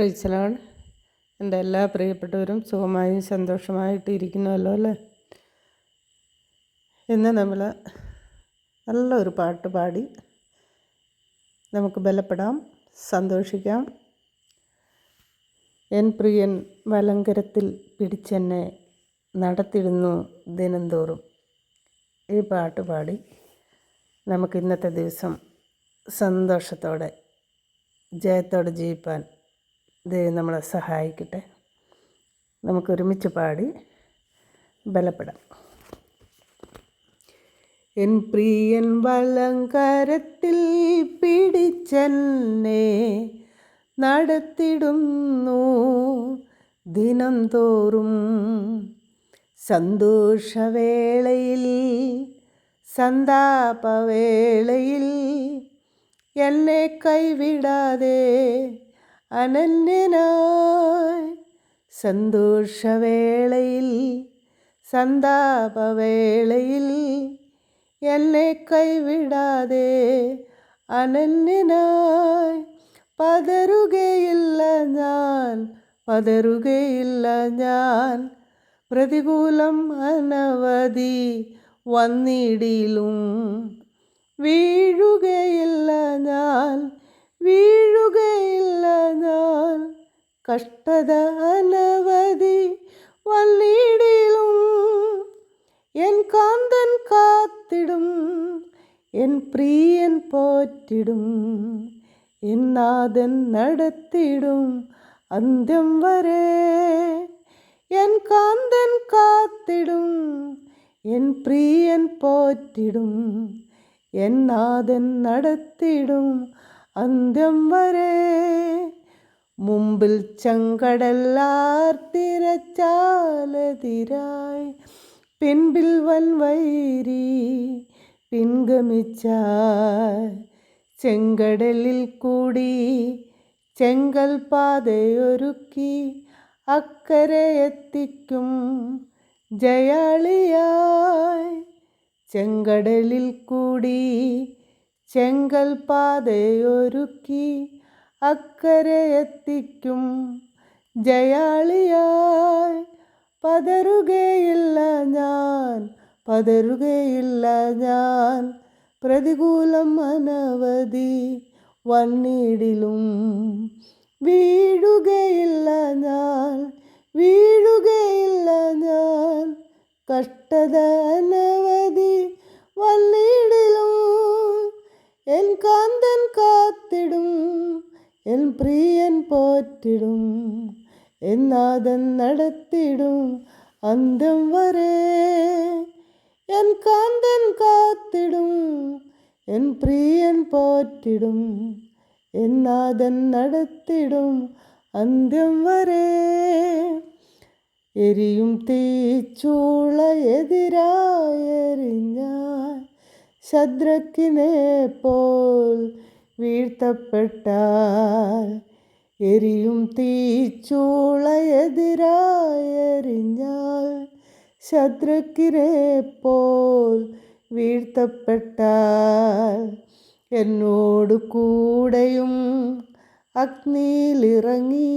പ്രൈസലോൺ എന്റെ എല്ലാ പ്രിയപ്പെട്ടവരും സുഖമായും സന്തോഷമായിട്ട് ഇരിക്കുന്നുവല്ലോ അല്ലേ? ഇന്ന് നമ്മൾ നല്ലൊരു പാട്ട് പാടി നമുക്ക് ബലപ്പെടാം സന്തോഷിക്കാം. എൻ പ്രിയൻ വലങ്കരത്തിൽ പിടിച്ചെന്നെ നടത്തിടുന്നു ദിനംതോറും. ഈ പാട്ട് പാടി നമുക്ക് ഇന്നത്തെ ദിവസം സന്തോഷത്തോടെ ജയത്തോടെ ജീവിപ്പാൻ ദൈവം നമ്മളെ സഹായിക്കട്ടെ. നമുക്ക് ഒരുമിച്ച് പാടി ബലപ്പെടാം. എൻ പ്രിയൻ വലങ്കരത്തിൽ പിടിച്ചെന്നെ നടത്തിടുന്നു ദിനം തോറും സന്തോഷവേളയിൽ സന്താപവേളയിൽ എന്നെ കൈവിടാതെ അനന്യനായി. സന്തോഷവേളയിൽ സന്താപവേളയിൽ എന്നെ കൈവിടാതെ അനന്യനായി. പതറുകയില്ല ഞാൻ പതറുകയില്ല ഞാൻ. പ്രതികൂലം അനവധി വന്നിടിലും വീഴുകയില്ല ഞാൻ. വീഴുകയില്ല ഞാൻ. കഷ്ടത അനവധി വന്നിടിലും എൻ കാന്തൻ കാത്തിടും എൻ പ്രിയൻ പോറ്റിടും എൻ നാഥൻ നടത്തിടും അന്ത്യം വരെ. എൻ കാന്തൻ കാത്തിടും എൻ പ്രിയൻ പോറ്റിടും എന്നാഥൻ നടത്തിടും അന്ത്യം വരെ മുമ്പിൽ ചങ്കടല്ലാർ തിരച്ചാലതിരായി പിൻപിൽ വൻവൈരി പിൻഗമിച്ചാൽ ചെങ്കടലിൽ കൂടി ചെങ്കൽ പാതയൊരുക്കി അക്കരെ എത്തിക്കും ജയാളിയായി. ചെങ്കടലിൽ കൂടി ചെങ്കൽ പാതയൊരുക്കി അക്കരെ എത്തിക്കും. ജയാളിയായി പതറുകയില്ല ഞാൻ പതറുകയില്ല ഞാൻ. പ്രതികൂലം അനവധി വന്നിടിലും വീഴുകയില്ല ഞാൻ വീഴുകയില്ല ഞാൻ. കഷ്ടത അനവധി എൻ കാന്തൻ കാത്തിടും എൻ പ്രിയൻ പോറ്റിടും എന്നാഥൻ നടത്തിടും അന്തം വരെ. എൻ കാന്തൻ കാത്തിടും എൻ പ്രിയൻ പോറ്റിടും എന്നാഥൻ നടത്തിടും അന്ത്യം വരെ. എരിയും തീച്ചൂള എതിരായെറിഞ്ഞാൽ ശദ്രക്കിനെ പോൽ വീഴ്ത്തപ്പെട്ടാൽ എരിയും തീച്ചൂളയെതിരായെറിഞ്ഞാൽ ശത്രുക്കിനെ പോൽ വീഴ്ത്തപ്പെട്ടാൽ എന്നോട് കൂടെയും അഗ്നിയിലിറങ്ങി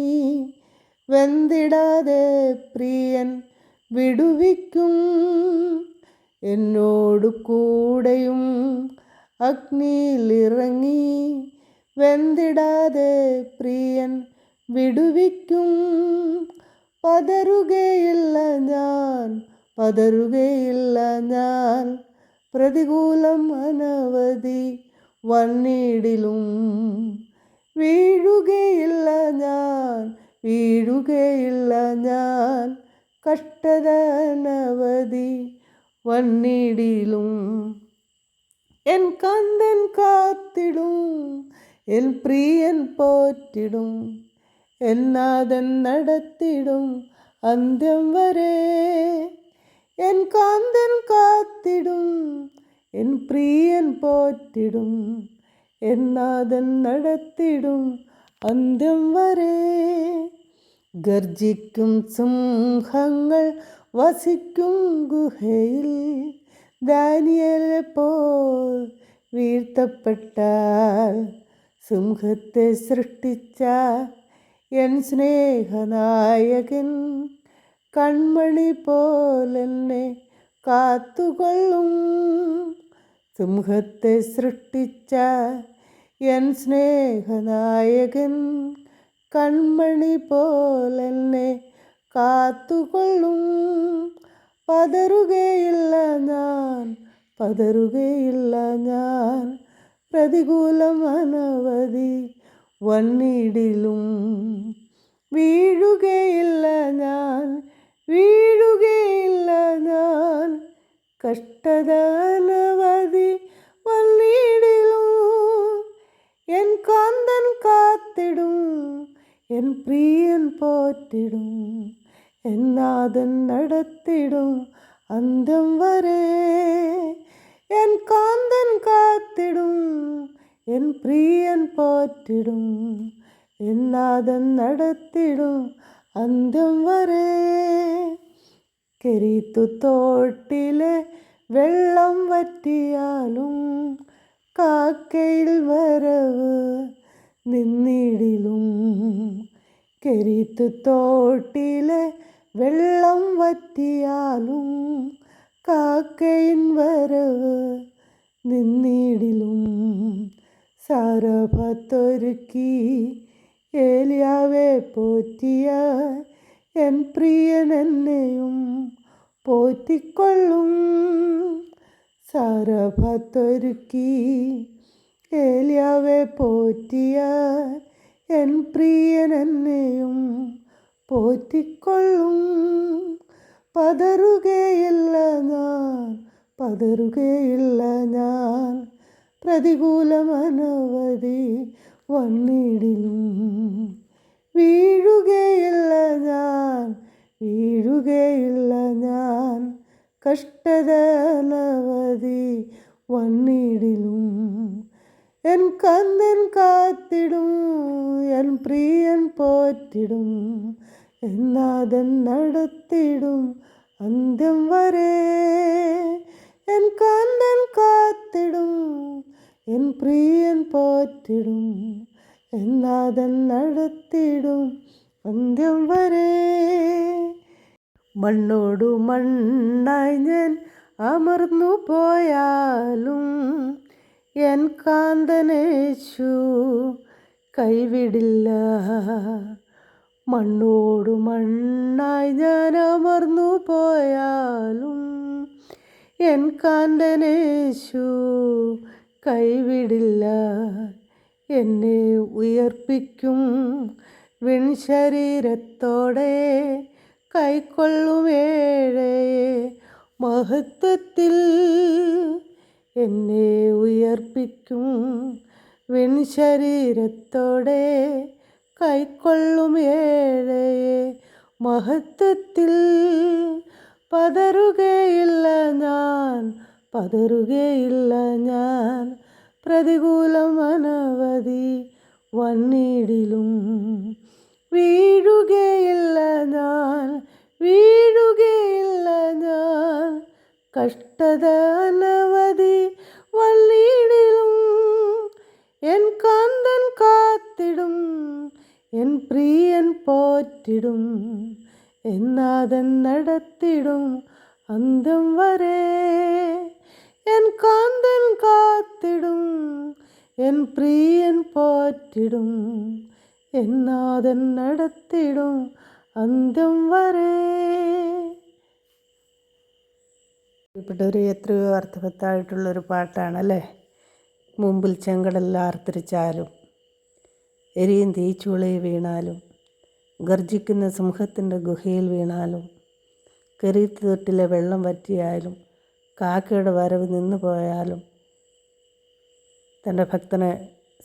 വെന്തിടാതെ പ്രിയൻ വിടുവിക്കും. എന്നോട് കൂടെയും അഗ്നിയിലിറങ്ങി വെന്തിടാതെ പ്രിയൻ വിടുവിക്കും. പതറുകയില്ല ഞാൻ പതറുകയില്ല ഞാൻ. പ്രതികൂലം അനവധി വന്നിടിലും. വീഴുകയില്ല ഞാൻ വീഴുകയില്ല ഞാൻ. കഷ്ടത അനവധി വന്നിടിലും എൻ കന്തൻ കാത്തിടും എൻ പ്രിയൻ പോറ്റിടും എന്നാഥൻ നടത്തിടും അന്ത്യം വരെ എൻ കാന്തൻ കാത്തിടും എൻ പ്രിയൻ പോറ്റിടും എന്നാഥൻ നടത്തിടും അന്ത്യം വരെ ഗർജിക്കും സിംഹങ്ങൾ വസിക്കും ഗുഹയിൽ. ദാനിയലെ പോൽ വീഴ്ത്തപ്പെട്ടാൽ സിംഹത്തെ സൃഷ്ടിച്ച എൻ സ്നേഹനായകൻ കൺമണി പോലെന്നെ കാത്തുകൊള്ളും. സിംഹത്തെ സൃഷ്ടിച്ച എൻ സ്നേഹനായകൻ കൺമണി പോലെന്നെ കാത്തുകൊള്ളും. പതറുകയില്ല ഞാൻ പതറുകയില്ല ഞാൻ. പ്രതികൂലം അനവധി വന്നിടിലും. വീഴുകയില്ല ഞാൻ വീഴുകയില്ല ഞാൻ. കഷ്ടത അനവധി വന്നിടിലും. എൻ കാന്തൻ കാത്തിടും എൻ പ്രിയൻ പോറ്റിടും. എന്നാഥൻ നടത്തിടും അന്തം വരെ. എൻ കാന്തൻ കാത്തിടും എൻ പ്രിയൻ പോറ്റിടും. എന്നാഥൻ നടത്തിടും അന്തം വരെ. കെരീത്തു തോട്ടിലെ വെള്ളം വറ്റിയാലും കാക്കയിൽ വരവ് നിന്നിടിലും. കെരീത്തു തോട്ടിലെ വെള്ളം വറ്റിയാലും കാക്കയിൻ വരവ് നിന്നിടിലും സാരഭത്തൊരുക്കി ഏലിയാവെ പോറ്റിയ എൻ പ്രിയൻ എന്നെയും പോറ്റിക്കൊള്ളും. സാരഭത്തൊരുക്കി ഏലിയാവെ പോറ്റിയ എൻ പ്രിയൻ എന്നെയും പോറ്റിക്കൊള്ളും. പതറുകയില്ല ഞാൻ പതറുകയില്ല ഞാൻ. പ്രതികൂലമനവധി വന്നിടിലും. വീഴുകയില്ല ഞാൻ വീഴുകയില്ല ഞാൻ. കഷ്ടതനവതി വന്നിടിലും. എൻ കന്തൻ കാത്തിടും എൻ പ്രിയൻ പോറ്റിടും എന്നാഥൻ നടത്തിടും അന്ത്യം വരെ. എൻ കന്തൻ കാത്തിടും എൻ പ്രിയൻ പോറ്റിടും എന്നാഥൻ നടത്തിടും അന്ത്യം വരെ. മണ്ണോടു മണ്ണായി ഞാൻ അമർന്നു പോയാലും എൻ കാന്തനേശു കൈവിടില്ല. മണ്ണോടു മണ്ണായി ഞാൻ അമർന്നു പോയാലും എൻ കാന്തനേശു കൈവിടില്ല. എന്നെ ഉയർപ്പിക്കും വിൺശരീരത്തോടെ കൈക്കൊള്ളുമേഴേ മഹത്വത്തിൽ എന്നെ ഉയർപ്പിക്കും വിൺശരീരത്തോടെ കൈക്കൊള്ളും ഏഴയെ. മഹത്വത്തിൽ പതറുകയില്ല ഞാൻ പതറുകയില്ല ഞാൻ. പ്രതികൂലം അനവധി വന്നിടിലും വീഴുകയില്ല ഞാൻ വീഴുകയില്ല ഞാൻ. കഷ്ടത അനവധി വള്ളിയിടിലും എൻ കാന്തൻ കാത്തിടും എൻ പ്രിയൻ പോറ്റിടും എന്നാഥൻ നടത്തിടും അന്തം വരെ എൻ കാന്തൻ കാത്തിടും എൻ പ്രിയൻ പോറ്റിടും എന്നാഥൻ നടത്തിടും അന്തം വരെ പ്രിയപ്പെട്ടവർ എത്രയോ അർത്ഥവത്തായിട്ടുള്ളൊരു പാട്ടാണല്ലേ? മുമ്പിൽ ചെങ്കടലിൽ ആർത്തിരിച്ചാലും എരിയും തീച്ചുളയിൽ വീണാലും ഗർജിക്കുന്ന സിംഹത്തിന്റെ ഗുഹയിൽ വീണാലും കെരീത്ത് തൊട്ടിലെ വെള്ളം വറ്റിയാലും കാക്കയുടെ വരവ് നിന്നു പോയാലും തന്റെ ഭക്തനെ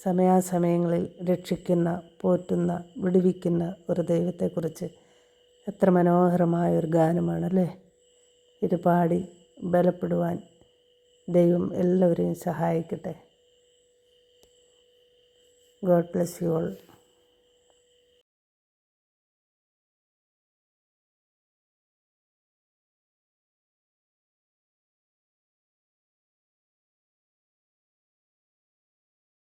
സമയാസമയങ്ങളിൽ രക്ഷിക്കുന്ന പോറ്റുന്ന വിടുവിക്കുന്ന ഒരു ദൈവത്തെക്കുറിച്ച് എത്ര മനോഹരമായ ഒരു ഗാനമാണല്ലേ? ഇത് പാടി ബലപ്പെടുവാൻ ദൈവം എല്ലാവരെയും സഹായിക്കട്ടെ. God bless you all